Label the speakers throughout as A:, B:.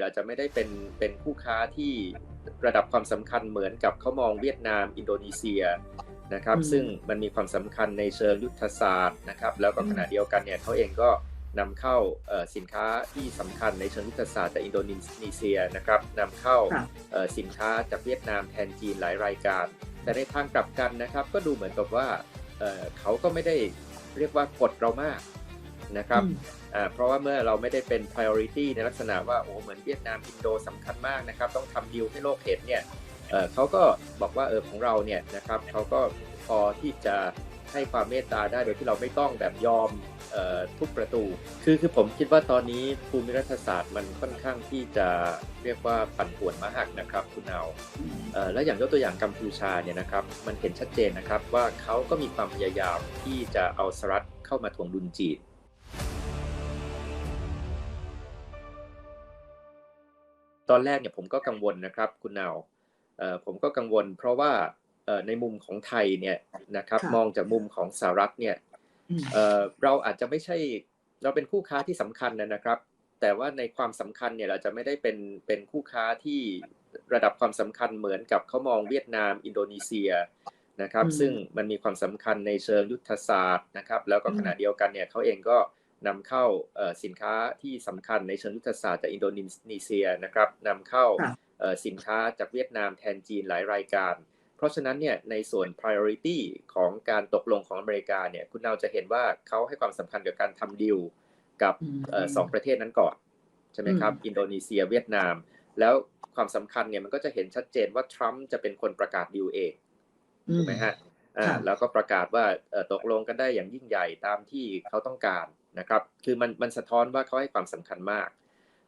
A: เนี่ยเราจะไม่ได้เป็นเป็นคู่ค้าที่ระดับความสำคัญเหมือนกับเขามองเวียดนาม อินโดนีเซียนะครับ
B: อืม
A: ซึ่งมันมีความสำคัญในเชิงยุทธศาสตร์นะครับ แล้วก็
B: อืม
A: ขณะเดียวกันเนี่ยเขาเองก็นำเข้าเอ่อสินค้าที่สำคัญในเชิงยุทธศาสตร์จากอินโดนีเซียนะครับนำเข้า
B: ค่ะ
A: เอ่อสินค้าจากเวียดนามแทนจีนหลายรายการ แต่ในทางกลับกันนะครับ ก็ดูเหมือนกับว่าเอ่อเขาก็ไม่ได้เรียกว่ากดเรามาก นะครับ
B: อืม
A: อ่าเพราะว่าเมื่อเราไม่ได้เป็น priority ในลักษณะว่าโอ้เหมือนเวียดนามอินโดสำคัญมากนะครับ ต้องทำดีลให้โลกเห็นเนี่ยเอ่อเขาก็บอกว่าเออของเราเนี่ยนะครับเขาก็พอที่จะให้ความเมตตาได้โดยที่เราไม่ต้องแบบยอมเอ่อทุกประตู คือคือผมคิดว่าตอนนี้ภูมิรัฐศาสตร์มันค่อนข้างที่จะเรียกว่าปั่นป่วนมากนะครับคุณเอาเอ่อแล้วอย่างยกตัวอย่างกัมพูชาเนี่ยนะครับมันเห็นชัดเจนนะครับว่าเขาก็มีความพยายามที่จะเอาสหรัฐเข้ามาทวงดุลจีน ตอนแรกเนี่ยผมก็กังวลนะครับ คุณนาวเอ่อผมก็กังวล เพราะว่าเอ่อในมุมของไทยเนี่ยนะครับ
B: ค่ะ
A: มองจากมุมของสหรัฐเนี่ย
B: อืม
A: เอ่อเราอาจจะไม่ใช่เราเป็นคู่ค้าที่สำคัญนะนะครับ แต่ว่าในความสำคัญเนี่ยเราจะไม่ได้เป็นเป็นคู่ค้าที่ระดับความสำคัญเหมือนกับเขามองเวียดนาม อินโดนีเซียนะครับ
B: อืม
A: ซึ่งมันมีความสำคัญในเชิงยุทธศาสตร์นะครับ แล้วก็
B: อืม
A: ขณะเดียวกันเนี่ยเขาเองก็ นำเข้าเอ่อสินค้าที่สำคัญในเชิงยุทธศาสตร์จากอินโดนีเซียนะครับนำเข้า
B: ค่ะ
A: เอ่อสินค้าจากเวียดนามแทนจีนหลายรายการ เพราะฉะนั้นเนี่ยในส่วน priority ของการตกลงของอเมริกาเนี่ยคุณเราจะเห็นว่าเขาให้ความสำคัญกับการทำดีลกับ
B: อืม
A: เอ่อสองประเทศนั้นก่อนใช่ไหมครับ
B: อืม
A: อินโดนีเซียเวียดนาม แล้วความสำคัญเนี่ยมันก็จะเห็นชัดเจนว่าทรัมป์จะเป็นคนประกาศดีลเอง
B: อื
A: ถู
B: ม
A: กไหมฮะอ่า
B: ค่ะ
A: แล้วก็ประกาศว่าเอ่อตกลงกันได้อย่างยิ่งใหญ่ตามที่เขาต้องการ นะครับ คือมันมันสะท้อนว่าเขาให้ความสำคัญมาก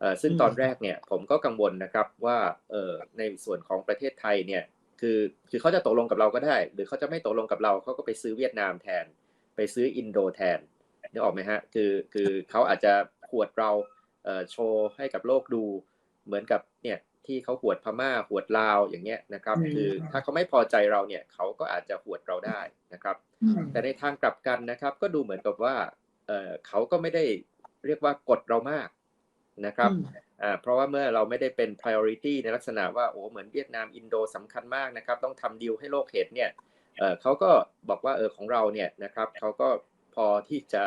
A: เอ่อซึ่ง
B: อืม
A: ตอนแรกเนี่ยผมก็กังวลนะครับว่าเอ่อในส่วนของประเทศไทยเนี่ยคือคือเขาจะตกลงกับเราก็ได้ หรือเขาจะไม่ตกลงกับเราเขาก็ไปซื้อเวียดนามแทน ไปซื้ออินโดแทนนึกออกไหมฮะคือคือเขาอาจจะขวดเราเอ่อโชว์ให้กับโลกดู เหมือนกับเนี่ยที่เขาหวดพม่าหวดลาวอย่างเงี้ยนะครับ
B: อืม
A: คือถ้าเขาไม่พอใจเราเนี่ยเขาก็อาจจะหวดเราได้นะครับ
B: อืม
A: แต่ในทางกลับกันนะครับ ก็ดูเหมือนกับว่า เอ่อเขาก็ไม่ได้เรียกว่ากดเรามากนะครับ
B: อืม
A: อ่าเพราะว่าเมื่อเราไม่ได้เป็น priority ในลักษณะว่าโอ้เหมือนเวียดนามอินโดสำคัญมากนะครับ ต้องทำดีลให้โลกเห็นเนี่ยเอ่อเขาก็บอกว่าเออของเราเนี่ยนะครับเขาก็พอที่จะ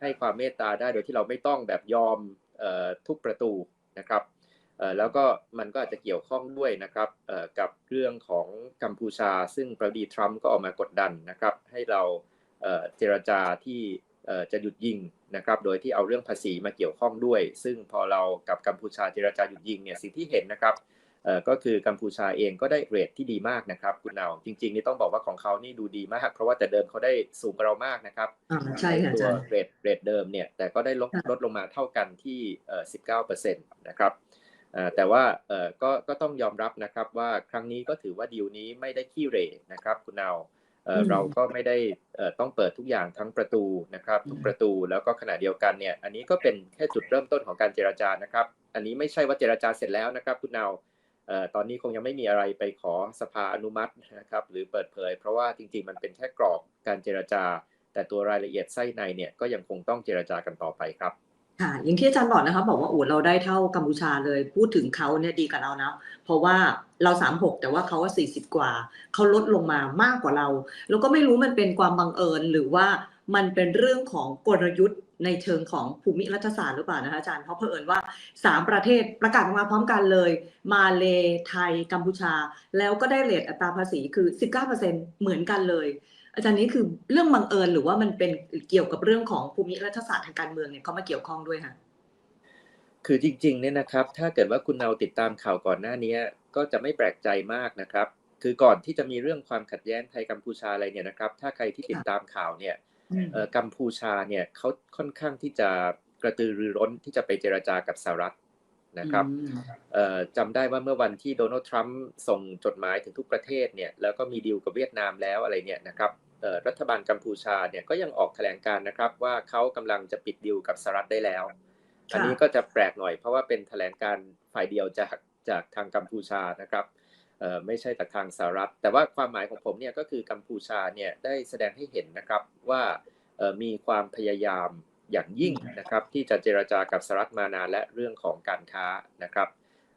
A: ให้ความเมตตาได้โดยที่เราไม่ต้องแบบยอมเอ่อทุกประตูนะครับเอ่อแล้วก็มันก็อาจจะเกี่ยวข้องด้วยนะครับเอ่อกับเรื่องของกัมพูชา ซึ่งประดีทรัมป์ก็ออกมากดดันนะครับ ให้เราเอ่อเจรจาที่เอ่อ จะหยุดยิงนะครับโดยที่เอาเรื่องภาษีมาเกี่ยวข้องด้วย ซึ่งพอเรากับกัมพูชาเจรจาหยุดยิงเนี่ยสิ่งที่เห็นนะครับเอ่อก็คือกัมพูชาเองก็ได้เรทที่ดีมากนะครับคุณนาวจริงๆนี่ต้องบอกว่าของเขานี่ดูดีมาก เพราะว่าแต่เดิมเขาได้สูงกว่าเรามากนะครับ
B: อ่าใช่ค่ะอา
A: ตัว
B: จารย์
A: เรทเรทเดิมเนี่ยแต่ก็ได้ลด
B: ค่ะ
A: ลดลงมาเท่ากันที่เอ่อ19%นะครับเอ่อแต่ว่าเอ่อก็ก็ต้องยอมรับนะครับว่าครั้งนี้ก็ถือว่าดีลนี้ไม่ได้ขี้เหร่นะครับคุณนาว เอ่อ
B: อืม
A: เราก็ไม่ได้เอ่อต้องเปิดทุกอย่างทั้งประตูนะครับทุก
B: อืม
A: ประตูแล้วก็ขณะเดียวกันเนี่ยอันนี้ก็เป็นแค่จุดเริ่มต้นของการเจรจานะครับ อันนี้ไม่ใช่ว่าเจรจาเสร็จแล้วนะครับคุณนาวเอ่อตอนนี้คงยังไม่มีอะไรไปขอสภาอนุมัตินะครับหรือเปิดเผย เพราะว่าจริงๆมันเป็นแค่กรอบการเจรจา แต่ตัวรายละเอียดไส้ในเนี่ยก็ยังคงต้องเจรจากันต่อไปครับ
B: ค่ะ อย่างที่อาจารย์บอกนะคะ บอกว่าโอ้เราได้เท่ากัมพูชาเลย พูดถึงเขาเนี่ยดีกับเรานะ เพราะว่าเราสามหกแต่ว่าเขาว่าสี่สิบกว่า เขาลดลงมามากกว่าเรา แล้วก็ไม่รู้มันเป็นความบังเอิญหรือว่ามันเป็นเรื่องของกลยุทธ์ในเชิงของภูมิรัฐศาสตร์หรือเปล่านะคะอาจารย์ เพราะเผอิญว่าสามประเทศประกาศออกมาพร้อมกันเลย มาเลไทย กัมพูชา แล้วก็ได้เรทอัตราภาษีคือ 19%เหมือนกันเลย อาจารย์นี้คือเรื่องบังเอิญหรือว่ามันเป็นเกี่ยวกับเรื่องของภูมิรัฐศาสตร์ทางการเมืองเนี่ยเขามาเกี่ยวข้องด้วยค่ะ
A: คือจริงๆเนี่ยนะครับ ถ้าเกิดว่าคุณเอาติดตามข่าวก่อนหน้านี้ก็จะไม่แปลกใจมากนะครับ คือก่อนที่จะมีเรื่องความขัดแย้งไทยกัมพูชาอะไรเนี่ยนะครับ ถ้าใครที่ติดตามข่าวเนี่ย
B: อืม
A: เอ่อกัมพูชาเนี่ยเขาค่อนข้างที่จะกระตือรือร้นที่จะไปเจรจากับสหรัฐนะครับ
B: อืม
A: เอ่อจำได้ว่าเมื่อวันที่โดนัลด์ทรัมป์ส่งจดหมายถึงทุกประเทศเนี่ยแล้วก็มีดีลกับเวียดนามแล้วอะไรเนี่ยนะครับเอ่อ รัฐบาลกัมพูชาเนี่ยก็ยังออกแถลงการณ์นะครับว่าเขากำลังจะปิดดีลกับสหรัฐได้แล้ว
B: ค่ะ
A: อันนี้ก็จะแปลกหน่อยเพราะว่าเป็นแถลงการณ์ฝ่ายเดียวจากจากทางกัมพูชานะครับเอ่อไม่ใช่จากทางสหรัฐ แต่ว่าความหมายของผมเนี่ยก็คือกัมพูชาเนี่ยได้แสดงให้เห็นนะครับว่าเอ่อมีความพยายามอย่างยิ่งนะครับที่จะเจรจากับสหรัฐมานานและเรื่องของการค้านะครับ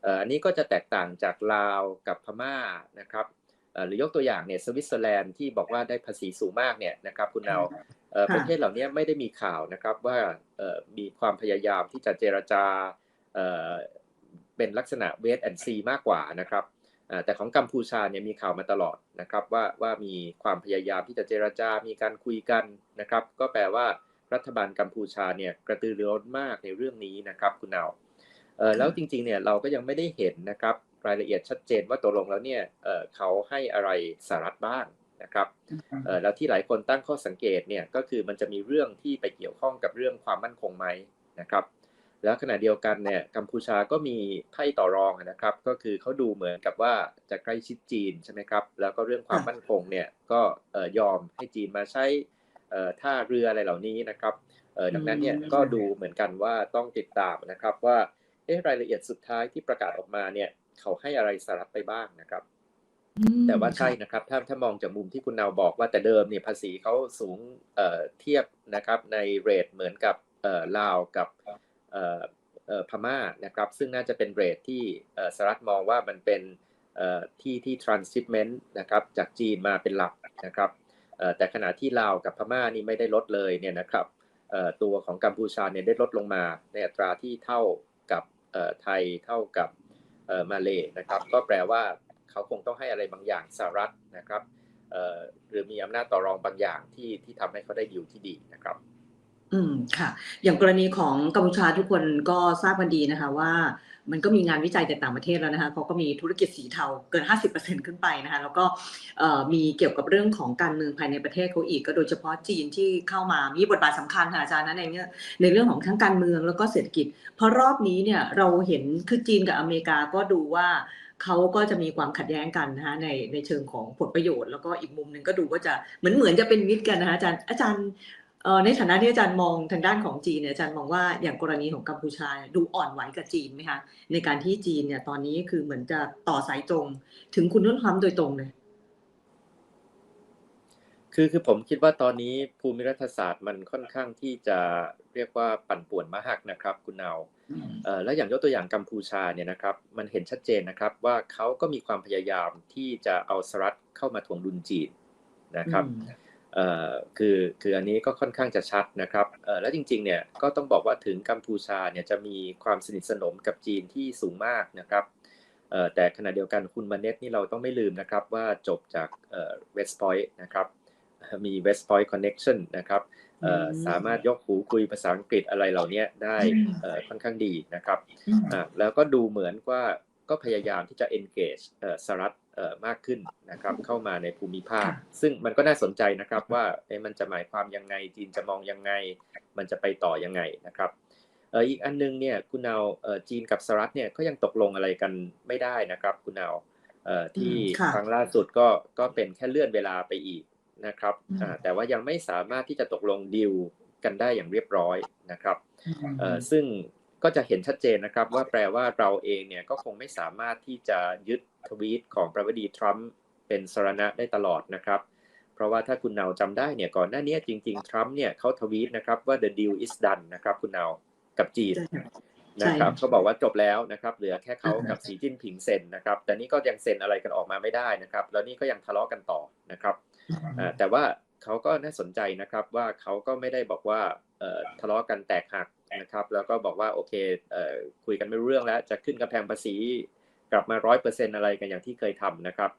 A: เอ่ออันนี้ก็จะแตกต่างจากลาวกับพม่านะครับเอ่อ หรือยกตัวอย่างเนี่ยสวิตเซอร์แลนด์ที่บอกว่าได้ภาษีสูงมากเนี่ยนะครับคุณเอาเอ่อ
B: ค่ะ
A: ประเทศเหล่านี้ไม่ได้มีข่าวนะครับว่าเอ่อมีความพยายามที่จะเจรจาเอ่อเป็นลักษณะเวทแอนซีมากกว่านะครับอ่าแต่ของกัมพูชาเนี่ยมีข่าวมาตลอดนะครับว่าว่ามีความพยายามที่จะเจรจา มีการคุยกันนะครับก็แปลว่ารัฐบาลกัมพูชาเนี่ยกระตือรือร้นมากในเรื่องนี้นะครับคุณเอาเอ่อแล้วจริงๆเนี่ยเราก็ยังไม่ได้เห็นนะครับ รายละเอียดชัดเจนว่าตกลงแล้วเนี่ยเอ่อเขาให้อะไรสหรัฐบ้างนะครับเอ่อแล้วที่หลายคนตั้งข้อสังเกตเนี่ยก็คือมันจะมีเรื่องที่ไปเกี่ยวข้องกับเรื่องความมั่นคงไหมนะครับ แล้วขณะเดียวกันเนี่ยกัมพูชาก็มีไพ่ต่อรองนะครับ ก็คือเขาดูเหมือนกับว่าจะใกล้ชิดจีนใช่ไหมครับ แล้วก็เรื่องความมั่นคงเนี่ยก็เอ่อยอมให้จีนมาใช้เอ่อท่าเรืออะไรเหล่านี้นะครับเอ่อดังนั้นเนี่ยก็ดูเหมือนกันว่าต้องติดตามนะครับว่าเอ๊ะรายละเอียดสุดท้ายที่ประกาศออกมาเนี่ย เขาให้อะไรสหรัฐไปบ้างนะครับ
B: อืม
A: แต่ว่าใช่
B: ค่ะ
A: นะครับ ถ้าถ้ามองจากมุมที่คุณนาวบอกว่าแต่เดิมเนี่ยภาษีเขาสูงเอ่อเทียบนะครับ ในเรทเหมือนกับเอ่อลาวกับเอ่อเอ่อพม่านะครับ ซึ่งน่าจะเป็นเรทที่เอ่อสหรัฐมองว่ามันเป็นเอ่อที่ที่ transshipment นะครับจากจีนมาเป็นหลักนะครับเอ่อแต่ขณะที่ลาวกับพม่านี่ไม่ได้ลดเลยเนี่ยนะครับเอ่อตัวของกัมพูชาเนี่ยได้ลดลงมาในอัตราที่เท่ากับเอ่อ ไทยเท่ากับมาเลนะครับ ก็แปลว่าเขาคงต้องให้อะไรบางอย่างสหรัฐนะครับหรือมีอำนาจต่อรองบางอย่างที่ที่ทำให้เขาได้ดีลที่ดีนะครับ
B: อืมค่ะ อย่างกรณีของกัมพูชาทุกคนก็ทราบกันดีนะคะว่ามันก็มีงานวิจัยจากต่างประเทศแล้วนะคะเขาก็มีธุรกิจสีเทาเกิน 50%ขึ้นไปนะคะแล้วก็มีเกี่ยวกับเรื่องของการเมืองภายในประเทศเขาอีกก็โดยเฉพาะจีนที่เข้ามามีบทบาทสำคัญค่ะอาจารย์นะในเนี้ยในเรื่องของทั้งการเมืองแล้วก็เศรษฐกิจ เพราะรอบนี้เนี่ยเราเห็นคือจีนกับอเมริกาก็ดูว่าเขาก็จะมีความขัดแย้งกันนะคะในในเชิงของผลประโยชน์ แล้วก็อีกมุมหนึ่งก็ดูว่าจะเหมือนเหมือนจะเป็นมิตรกันนะคะอาจารย์อาจารย์ ในฐานะที่อาจารย์มองทางด้านของจีนเนี่ยอาจารย์มองว่าอย่างกรณีของกัมพูชาเนี่ยดูอ่อนไหวกับจีนไหมคะในการที่จีนเนี่ยตอนนี้คือเหมือนจะต่อสายตรง ถึงคุณนุ่นทรัมป์โดยตรงเลย
A: คือคือผมคิดว่าตอนนี้ภูมิรัฐศาสตร์มันค่อนข้างที่จะเรียกว่าปั่นป่วนมากนะครับ คุณนาวเอ่อแล้วอย่างยกตัวอย่างกัมพูชาเนี่ยนะครับ มันเห็นชัดเจนนะครับว่าเขาก็มีความพยายามที่จะเอาสหรัฐเข้ามาทวงดุลจีนนะครับ
B: อืม
A: เอ่อ คือคืออันนี้ก็ค่อนข้างจะชัดนะครับเอ่อแล้วจริงๆเนี่ยก็ต้องบอกว่าถึงกัมพูชาเนี่ยจะมีความสนิทสนมกับจีนที่สูงมากนะครับเอ่อแต่ขณะเดียวกันคุณมาเน็ตนี่เราต้องไม่ลืมนะครับว่าจบจากเอ่อ West Point นะครับมี West Point Connection นะครับเอ่อ
B: อืม
A: สามารถยกหูคุยภาษาอังกฤษอะไรเหล่านี้ได้
B: อืม
A: เอ่อค่อนข้างดีนะครับ
B: อืม
A: อะแล้วก็ดูเหมือนว่าก็พยายามที่จะ engage เอ่อสหรัฐเอ่อ มากขึ้นนะครับเข้ามาในภูมิภาค
B: ค่ะ
A: ซึ่งมันก็น่าสนใจนะครับว่าเอ๊ะมันจะหมายความยังไงจีนจะมองยังไง มันจะไปต่อยังไงนะครับเอ่ออีกอันนึงเนี่ยคุณเอาเอ่อจีนกับสหรัฐเนี่ยก็ยังตกลงอะไรกันไม่ได้นะครับ คุณเอาเอ่อที่
B: อืมค่ะ
A: ครั้งล่าสุดก็ก็เป็นแค่เลื่อนเวลาไปอีกนะครับ
B: อืม
A: อ่าแต่ว่ายังไม่สามารถที่จะตกลงดีลกันได้อย่างเรียบร้อยนะครับเอ่อซึ่ง ก็จะเห็นชัดเจนนะครับว่าแปลว่าเราเองเนี่ยก็คงไม่สามารถที่จะยึดทวีตของประธานาธิบดีทรัมป์เป็นสรณะได้ตลอดนะครับ เพราะว่าถ้าคุณเนาจำได้เนี่ยก่อนหน้านี้จริงๆทรัมป์เนี่ยเขาทวีตนะครับว่า the deal is done นะครับคุณเนากับจีน
B: ใช่ค่ะ
A: นะครับ
B: ใช่
A: เขาบอกว่าจบแล้วนะครับเหลือแค่เขา
B: อ่ากั
A: กับสีจิ้นผิงเซ็นนะครับ แต่นี่ก็ยังเซ็นอะไรกันออกมาไม่ได้นะครับ แล้วนี่ก็ยังทะเลาะกันต่อนะครับอ่าแต่ว่าเขาก็น่าสนใจนะครับว่าเขาก็ไม่ได้บอกว่าเอ่อทะเลาะกันแตกหัก นะครับ แล้วก็บอกว่าโอเคเอ่อคุยกันไม่รู้เรื่องแล้ว จะขึ้นกำแพงภาษีกลับมาร้อยเปอร์เซ็นอะไรกันอย่างที่เคยทำนะครับ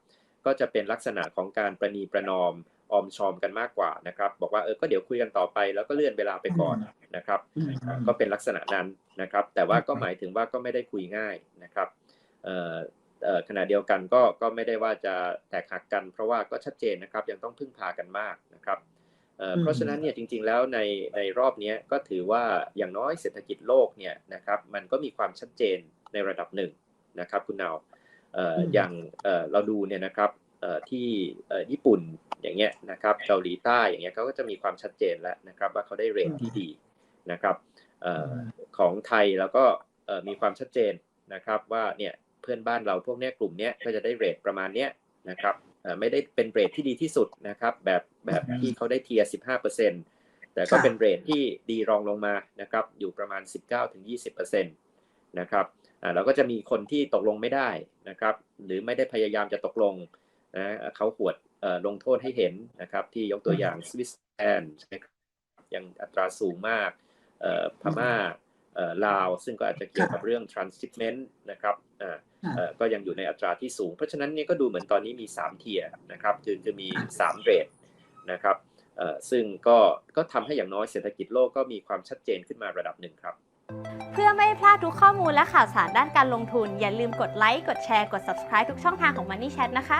A: ก็จะเป็นลักษณะของการประนีประนอมออมชอมกันมากกว่านะครับ บอกว่าเออก็เดี๋ยวคุยกันต่อไป แล้วก็เลื่อนเวลาไปก่อนนะครับ
B: อืม
A: อ่าก็เป็นลักษณะนั้นนะครับ แต่ว่าก็หมายถึงว่าก็ไม่ได้คุยง่ายนะครับเอ่อเอ่อขณะเดียวกันก็ก็ไม่ได้ว่าจะแตกหักกัน เพราะว่าก็ชัดเจนนะครับยังต้องพึ่งพากันมากนะครับ เอ่อ
B: อืม
A: เพราะฉะนั้นเนี่ยจริงๆแล้วในในรอบเนี้ยก็ถือว่าอย่างน้อยเศรษฐกิจโลกเนี่ยนะครับมันก็มีความชัดเจนในระดับหนึ่งนะครับคุณนาวเอ่ออ
B: ม
A: อย่างเอ่อเราดูเนี่ยนะครับเอ่อที่เอ่อญี่ปุ่นอย่างเงี้ยนะครับเกาหลีใต้อย่างเงี้ยเขาก็จะมีความชัดเจนแล้วนะครับว่าเขาได้เรทที่ดีนะครับเอ่อของไทยแล้วก็เอ่อมีความชัดเจนนะครับว่าเนี่ยเพื่อนบ้านเราพวกเนี้ยกลุ่มเนี้ยก็จะได้เรทประมาณเนี้ยนะครับเอ่อ ไม่ได้เป็นเรทที่ดีที่สุดนะครับแบบแบบที่เขาได้เทียร์15%เแต่ก็
B: ค่ะ
A: เป็นเรทที่ดีรองลงมานะครับอยู่ประมาณ 19-20%นะครับอ่าเราก็จะมีคนที่ตกลงไม่ได้นะครับหรือไม่ได้พยายามจะตกลงนะเขาหวดเอ่อลงโทษให้เห็นนะครับที่ยกตัวอย่างสวิตเซอร์แลนด์ยังอัตราสูงมากเอ่อพม่าเอ่อ ลาว ซึ่งก็อาจจะเกี่ยวกับเรื่อง transshipment นะครับอ่า
B: ค่ะ
A: เอ่อก็ยังอยู่ในอัตราที่สูง เพราะฉะนั้นเนี่ยก็ดูเหมือนตอนนี้มี 3 เทียร์นะครับคือจะมี3เรทนะครับเอ่อซึ่งก็ก็ทำให้อย่างน้อยเศรษฐกิจโลกก็มีความชัดเจนขึ้นมาระดับหนึ่งครับ
C: เพื่อไม่ให้พลาดทุกข้อมูลและข่าวสารด้านการลงทุน อย่าลืมกดไลค์กดแชร์กด subscribe ทุกช่องทางของ Money Chat นะคะ